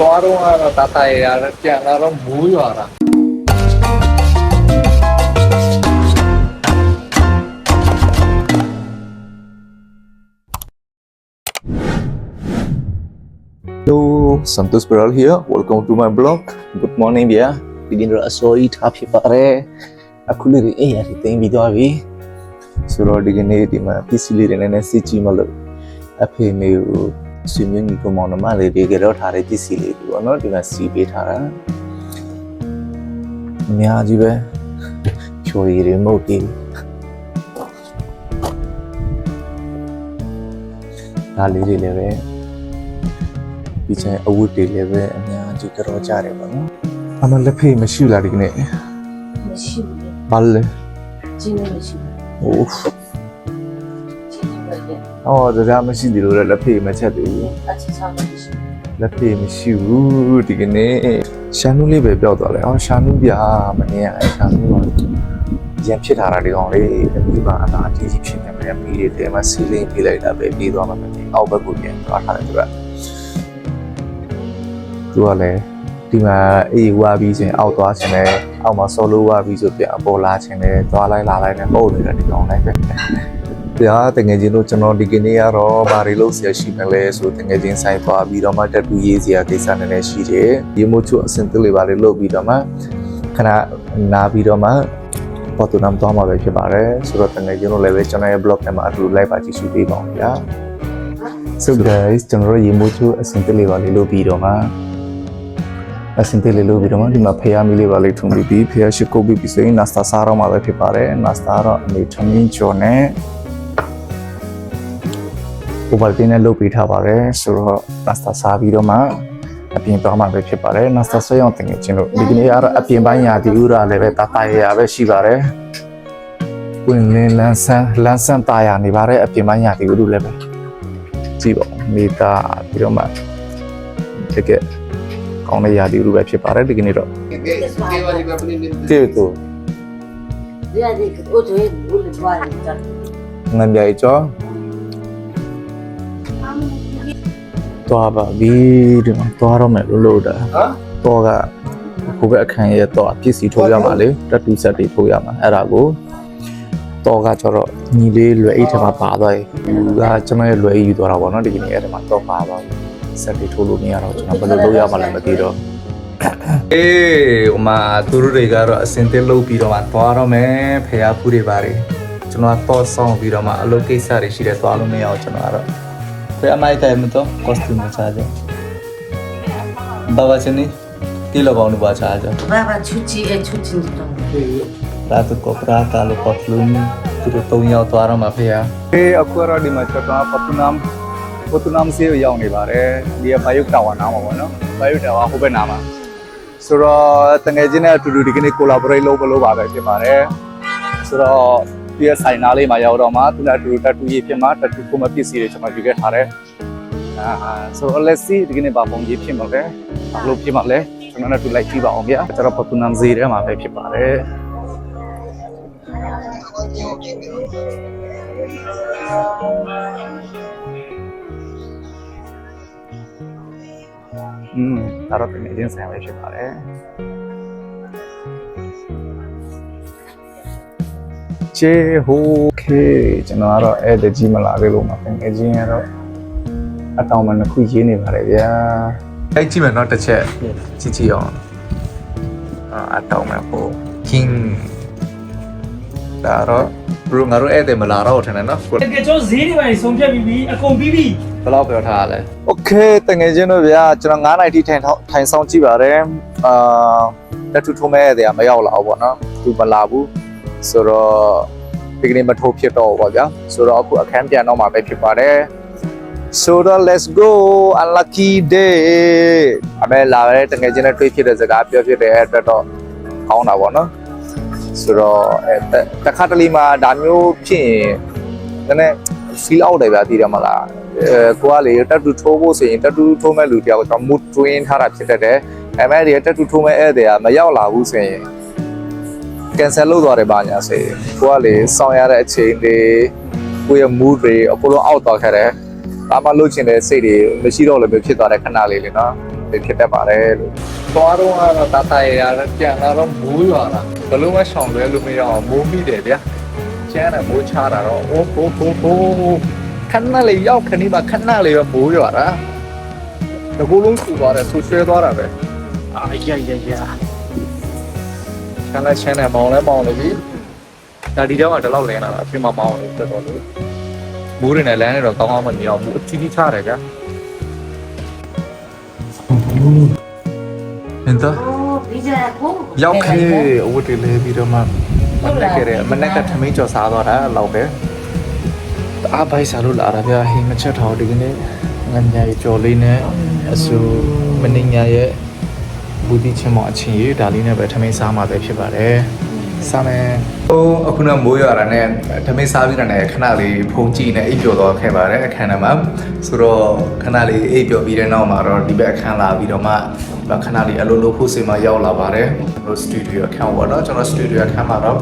သွားတော့ကတော့တတရရပြန်လာတော့မိုးရွာတာ Hello, Santos Peral here. Welcome to my blog. Good morning ဗျာဒီနေ့တော့အစောကြီးထားဖြစ်ပါတယ်အခုလေးတွေအိမ်ရည်သိမ်းပြီးသွားပြီ ဆိုတော့ဒီကနေ့ဒီမှာပစ္စည်းလေးတွေနဲ့စစ်ကြည့်မလို့အဖေမေကိုဆွေမျိုးညီကောင်မောင်နှမလေးတွေကတော့ထားတဲ့ပစ္စည်းလေးတွေပေါ့နော်ဒီမှာစီပေးထားတာအများကြီးပဲဖြိုရည်တွေမဟုတ်ဘူးဒါလေးတွေလည်းပဲဒီချိန်အဝတ်တွေလည်းပဲအများကြီးကြောကြတယ်ပေါ့နော်အမလက်ဖေးမရှိဘူးလားဒီကနေ့မရှိဘူးလေဘာလဲကျင်းလို့မရှိဘူးဟိုးကျင်း လို့လည်းအော်ဒါကမရှိသေးလို့လည်းလက်ဖေးမချက်သေးဘူးအချစ်ချောင်းလို့မရှိဘူးလက်ဖေးမရှိဘူးဒီကနေ့ရှာနူးလေးပဲပြောက်သွားတယ်အော်ရှာနူးပြမနေရအဲရှာနူးတော့ရန်ဖြစ်လာတာဒီကောင်လေးဒီမှာအနာကြီးကြီးဖြစ်နေတယ်မီးတွေတဲမှာစီလင်းပြလိုက်တာပဲပြီးသွားမှမသိအောက်ဘက်ကိုပြန်သွားထားတယ်သူကသူကလည်းဒီမှာအေးဝါပြီးချင်းအောက်သွားချင်းလည်းအောက်မှာဆောလိုဝါပြီးဆိုပြန်အပေါ်လာချင်းလည်းသွားလိုက်လာလိုက်နဲ့ပုတ်နေတာဒီကောင်လေးပဲ ပြာတငယ်ချင်းတို့ကျွန်တော်ဒီကနေ့ကတော့ဘာတွေလုပ်ဆရာရှိမလဲဆိုတငယ်ချင်းဆိုင်သွားပြီးတော့မှတက်တူရေးစရာကိစ္စနည်းနည်းရှိတယ်ဒီမို့ချူအစင်တလေးပါလေးလုပ်ပြီးတော့မှခဏနာပြီးတော့မှပေါ်တူနမ်တော့မှာပဲဖြစ်ပါတယ်ဆိုတော့တငယ်ချင်းတို့လည်းပဲကျွန်တော်ရဲ့ blog ထဲမှာအတူ live ပါကြည့်ရှုပေးပါအောင်ဗျာ So guys ကျွန်တော်တို့ရေမိုးချိုးအစင်တလေးပါလေးလုပ်ပြီးတော့မှအစင်တလေးလုပ်ပြီးတော့မှဒီမှာဖျားမီလေးပါလေးထုံပြီးပြီးဖျားရှိကုတ်ပြီးပြီးဆိုရင်နာစတာစားတော့မှာပဲဖြစ်ပါတယ်နာစတာတော့အနေထမင်းကျော်နဲ့ ဟိုဘက်တင်းနဲ့လုပ်ပြီးထားပါတယ်ဆိုတော့နာစတာစားပြီးတော့မှအပြင်သွားမှာပဲဖြစ်ပါတယ်နာစတာဆွဲအောင်တင်ငယ်ချင်းတို့ဒီကနေ့ကတော့အပြင်ပိုင်းရာဒီဥရာလည်းပဲတာတာရရပဲရှိပါတယ်ဝင်လင်းလန်းဆန်းလန်းဆန်းတာယာနေပါတယ်အပြင်ပိုင်းရာဒီဥတို့လည်းပဲကြည့်ပါဦးမေတာပြီးတော့မှတကယ်ကောင်းတဲ့ရာသီဥတုပဲဖြစ်ပါတယ်ဒီကနေ့တော့ကျေတူဒီအဒီကိုတို့ရဲ့ဘူးလေသွားတယ်ကြာငမ်းပြိုင်ကျော် တော့ပါပြီဒီမှာတော့တော့မယ်လို့လို့တာဟမ်တော့ကကိုပဲအခန်းရဲ့တော့ပစ္စည်းထိုးရမှာလေတက်တူဆက်တွေထိုးရမှာအဲ့ဒါကိုတော့ကကျတော့ညီလေးလွယ်အိတ်ထဲမှာပါသွားပြီသူကကျွန်တော်ရဲ့လွယ်အိတ်ယူသွားတာပေါ့နော်ဒီကနေ့အဲ့ထဲမှာတော့ပါသွားပြီဆက်တွေထိုးလို့မရတော့ကျွန်တော်ဘယ်လိုလုပ်ရမှလည်းမသိတော့အေးဟိုမှာသူတို့တွေကတော့အစင်သစ်လုပ်ပြီးတော့မှသွားတော့မယ်ဖះဖူးတွေပါတယ်ကျွန်တော်ကတော့ဆောင်းပြီးတော့မှအလုပ်ကိစ္စတွေရှိတယ်သွားလို့မရအောင်ကျွန်တော်ကတော့ ဖះမိုက်တယ်မတော့ costume ချာကြဘာဘာချင်နီတီလောကောင်းလို့ပါချာကြဘာဘာချူချီအချူချီတော့ရာတကောပရာတာလောပတ်လုံးသူတို့တုံးရောက်သွားတော့မှဖះအေးအခုတော့ဒီမှာကျွန်တော်ပတူနမ်ပတူနမ်စီရောက်နေပါတယ်ဒီကဘယုတ်တာဝါနာမှာပေါ့နော်ဘယုတ်တာဝါဟိုဘက်နာမှာဆိုတော့တငယ်ချင်းနဲ့အတူတူဒီကနေ့ collaborate လုပ်မလို့ပါပဲဖြစ်ပါတယ်ဆိုတော့ ဒီရဲ့ဆိုင်နာလေးမှာရောက်တော့မှသူနဲ့အတူတူ tattoo ရေးဖြစ်မှာ tattoo ကိုမပစ္စည်းတွေကျွန်တော်ယူခဲ့ထားတယ်အာဆိုတော့ let's see ဒီကနေ့ဘာပုံရေးဖြစ်မှာလဲဘာလို့ဖြစ်မှာလဲကျွန်တော်နဲ့အတူလိုက်ကြည့်ပါအောင်ဗျာကျွန်တော်ပပူနမ်ဈေးထဲမှာပဲဖြစ်ပါတယ်อืมဒါတော့တကယ်ချင်းဆိုင်ပဲဖြစ်ပါတယ် ချေဟိုခေကျွန်တော်ကတော့အဲ့တကြီးမလာခဲ့လို့မှာငယ်ချင်းကတော့အတောင်မှနှစ်ခုရေးနေပါတယ်ဗျာအဲ့ကြည့်မယ်နော်တစ်ချက်ကြည့်ကြည့်အောင်အတောင်မှဟို king ဒါတော့ဘရိုငါတို့ဧည့်သည်မလာတော့ထင်တယ်နော်ကိုတကယ်ကျွန်တော်ဈေးတွေပိုင်းဆုံးဖြတ်ပြီးပြီအကုန်ပြီးပြီဘယ်လောက်ပြောထားရလဲ Okay တကယ်ချင်းတို့ဗျာကျွန်တော်9နိုင်ထိထိုင်ထိုင်ဆောင်ကြည့်ပါတယ်အာလက်ထူထုံးမဲ့ဧည့်သည်ကမရောက်လာဘူးပေါ့နော်သူမလာဘူး ဆိုတော့ဒီကနေ့မထိုးဖြစ်တော့ဘူးပေါ့ဗျာဆိုတော့အခုအခန်းပြန်တော့မှာပဲဖြစ်ပါတယ်ဆိုတော့ let's go unlucky day အမေလာရဲတငယ်ချင်းနဲ့တွေ့ဖြစ်တဲ့စကားပြောဖြစ်တဲ့အတွက်တော့ကောင်းတာပေါ့နော်ဆိုတော့အဲတခါတလေမှာဒါမျိုးဖြစ်ရင်နည်းနည်း feel out တယ်ဗျာတည်တယ်မလားအဲကိုကလေတက်တူထိုးဖို့ဆိုရင်တက်တူထိုးမဲ့လူတယောက်ကျွန်တော် mood twin ထားတာဖြစ်တတ်တယ်အဲမဲ့ဒီတက်တူထိုးမဲ့ဧည့်သည်ကမရောက်လာဘူးဆိုရင် cancel လုပ်သွားတယ်ပါညာဆိုရင်ကိုကလေစောင့်ရတဲ့အချိန်တွေကိုရဲ့ mood တွေအကုန်လုံး out သွားခဲ့တယ်ဒါမှလှုပ်ချင်တဲ့စိတ်တွေမရှိတော့လည်းပဲဖြစ်သွားတဲ့ခဏလေးလေနော်တွေဖြစ်တတ်ပါတယ်လို့သွားတော့ကတော့တာတာရရပြန်လာတော့မိုးရွာတာဘလို့မဆောင်လွဲလို့မရအောင်မိုးမိတယ်ဗျာကျန်းတယ်မိုးချတာတော့အိုးဟိုးဟိုးဟိုးခဏလေးရောက်ခဏပါခဏလေးပဲမိုးရွာတာတကူလုံးဆူသွားတယ်ဆူဆွဲသွားတာပဲအာရရရ ချမ်းလဲချမ်းတယ်မောင်လဲမောင်လို့ပြီဒါဒီတော့ကဒီလောက်လင်းလာတာပြင်မမောင်လို့တော်တော်လို့မိုးတွေနဲ့လမ်းတွေတော့ကောင်းကောင်းမမြင်အောင်ဘူးအတီးတီးချတယ်ဗျာဟင်တော့အော်ပြီးကြကိုရောက်ခဲ့အဝတ်တွေလဲပြီးတော့မှမနေ့ကတည်းကမနေ့ကထမင်းကြော်စားသွားတာလောက်ပဲအားပိုက်စားလို့လာတာဗျာဟင်းမချက်ထောင်ဒီကနေ့ငញ្ញရေကြော်လေးနဲ့အဆူမင်းညာရဲ့ ဘူတီချင်းမအချင်းရေဒါလေးနဲ့ပဲထမင်းစားမှာပဲဖြစ်ပါတယ်စားမယ်ဟိုအခုနမိုးရွာတာနဲ့ထမင်းစားပြီးတာနဲ့ခဏလေးဖုန်ကြည့်နေအိပ်ပျော်သွားခဲ့ပါတယ်အခန်းထဲမှာဆိုတော့ခဏလေးအိပ်ပျော်ပြီးတဲ့နောက်မှာတော့ဒီဘက်အခန်းလာပြီးတော့မှခဏလေးအလုပ်လုပ်ဖို့စင်မရောက်လာပါတယ်ကျွန်တော်စတူဒီယိုအခန်းပေါ့နော်ကျွန်တော်စတူဒီယိုအခန်းမှာတော့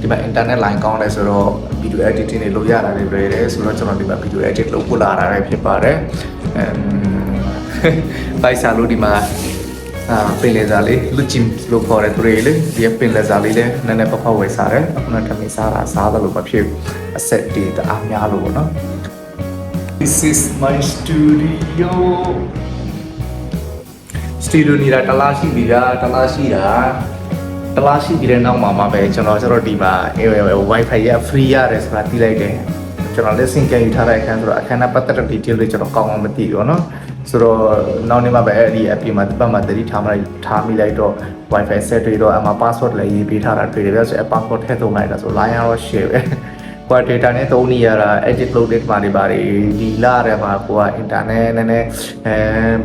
ဒီမှာ internet line ကောင်းတယ်ဆိုတော့ video editing တွေလုပ်ရတာတွေလွယ်တယ်ဆိုတော့ကျွန်တော်ဒီမှာ video edit လုပ်ဖို့လာတာလည်းဖြစ်ပါတယ်အမ်ဘိုက်စာလို့ဒီမှာ အာပင်လေစာလေးလူချင်းလို့ခေါ်တဲ့သူတွေလေဒီပင်လေစာလေးလည်းနည်းနည်းပပဝယ်စားတယ်အခုနကထမင်းစားတာစားတယ်လို့မဖြစ်ဘူးအဆက်တွေတအားများလို့ပေါ့နော် This is my studio စတူဒီယိုနေတာတစ်လားရှိပြီဗျာတစ်လားရှိတာတစ်လားရှိပြီးတဲ့နောက်မှာမှပဲကျွန်တော်ကျတော့ဒီမှာ Wi-Fi ရ free ရတယ်ဆိုတာသိလိုက်တယ်ကျွန်တော်လက်ဆင့်ကင်ယူထားတဲ့အခန်းဆိုတော့အခန်းနဲ့ပတ်သက်တဲ့ detail တွေကျွန်တော်ကောင်းအောင်မသိဘူးเนาะ ဆိုတော့နောက်နေ့မှပဲအဲ့ဒီ app မှာဒီဘက်မှာတတိထားမှထားမိလိုက်တော့ Wi-Fi set တွေတော့အမှ password လည်းရေးပေးထားတာတွေ့တယ်ဗျာဆိုတော့ password ထည့်သုံးလိုက်တာဆို line ရော share ပဲကွာ data နဲ့သုံးနေရတာ edit လုပ်တဲ့မှာတွေပါတယ်ဒီလာတဲ့မှာကိုက internet နည်းနည်းအဲ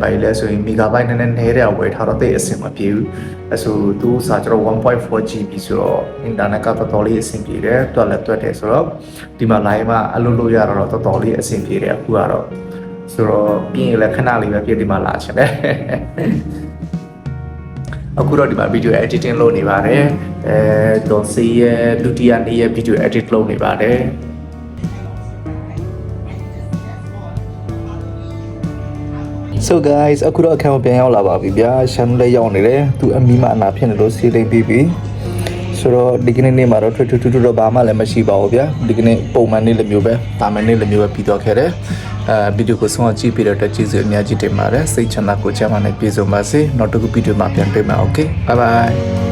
ဘာလဲဆိုရင် megabyte နည်းနည်းနည်းတဲ့ဝယ်ထားတော့တိတ်အဆင်မပြေဘူးအဲဆိုသူစာကျတော့ 1.4 GB ဆိုတော့ internet ကတော်တော်လေးအဆင်ပြေတယ်တွက်လက်တွက်တယ်ဆိုတော့ဒီမှာ line မှာအလုပ်လုပ်ရတော့တော်တော်လေးအဆင်ပြေတယ်အခုကတော့ ဆိုတော့ပြီးရင်လည်းခဏလေးပဲပြည့်ဒီမှာလာချင်တယ်အခုတော့ဒီမှာ video editing လုပ်နေပါတယ်အဲဒေါ်စီရဲ့လူတီယာနေရဲ့ video edit လုပ်နေပါတယ် So guys အခုတော့အခန်းကိုပြန်ရောက်လာပါပြီဗျာရှမ်းလည်းရောက်နေတယ်သူအမီမအနာဖြစ်နေလို့စီးလိမ့်ပြီးပြီဆိုတော့ဒီကနေ့နေ့မှာတော့ထွတ်ထွတ်ထွတ်ထွတ်တော့ဘာမှလည်းမရှိပါဘူးဗျာဒီကနေ့ပုံမှန်နေ့လိုမျိုးပဲတာမန်နေ့လိုမျိုးပဲပြီးတော့ခဲ့တယ် အဲဗီဒီယိုကိုဆုံးအောင်ကြည့်ပြီးတော့တက်ကြည့်စုအများကြီးတင်ပါတယ်စိတ်ချမ်းသာကိုယ်ချမ်းသာနဲ့ပြည့်စုံပါစေနောက်တစ်ခုဗီဒီယိုမှာပြန်တွေ့မှာ okay bye bye